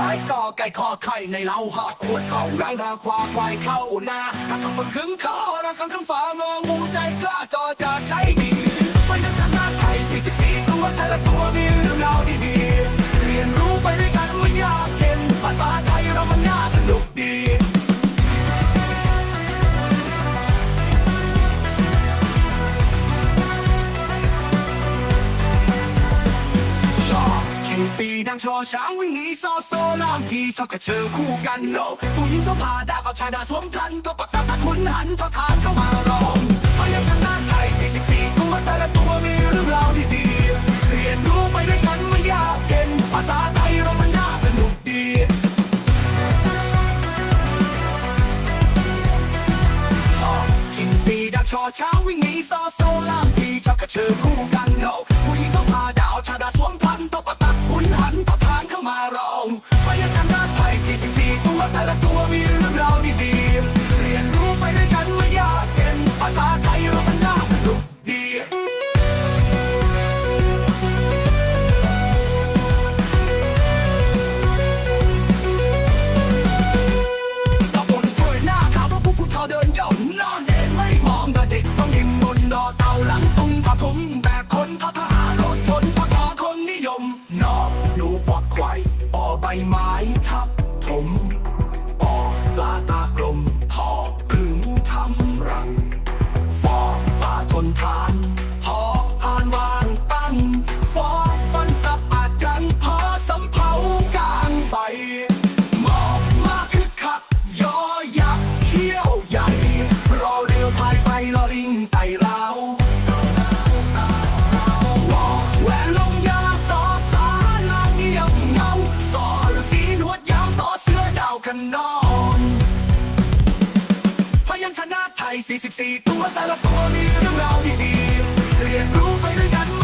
ไอ้กอไก่คอไข่ในเล้าหอดขวดเข้าไรงนาควาควายเข้านาถ้าคำคนขึงคอรักคำคำฝามองูใจกล้าจอจะใช้ ชอช้างวิ่งหนีซอโซลามทีชอบกระเชอคู่กันโลผู้หญิงสมผาดาเอาชายดาสวมทันก็ปากกาตัดหุนหันทอทานเข้ามารองพยัญชนะไทย44ตัวแต่ละตัวมีเรื่องราวดีๆเรียนรู้ไปด้วยกันไม่ยากเย็นภาษาไทยเรามันน่าสนุกดีชอบกินปีดักชอช้างวิ่งหนีซอโซลามทีชอบกระเชอคู่กัน แต่ละตัวมีเรื่องราวดีๆเรียนรู้ไปด้วยกันไม่ยากเย็นภาษาไทยเรามันน่าสนุกดีตะบนช่วยหน้าขาวเพราะผู้ผู้เฒ่าเดินย่องนอนเองไม่มองแต่เด็กต้องยิ้มบนดอเตาหลังตุงผ้าถุงแบบคนททหารรถชนพอทอคนนิยมนอกหนูปวักไข่อใบไม้ทับถม ปลาตากลมหอพึ่งทำรัง ฟอฝ่าทนทาน พอผ่านวางตั้ง ฟอฟันสับอาจจังพอสำเภากลางไปหมอกมาคึกคักยอยักษ์เขี้ยวใหญ่ รอเรือพายไปลอลิงไต่ราววอแหวนลงยาสอ ฒนาไทย 44 ตัวแต่ละตัวมีเรื่องราวดีๆ เรียนรู้ไปด้วยกัน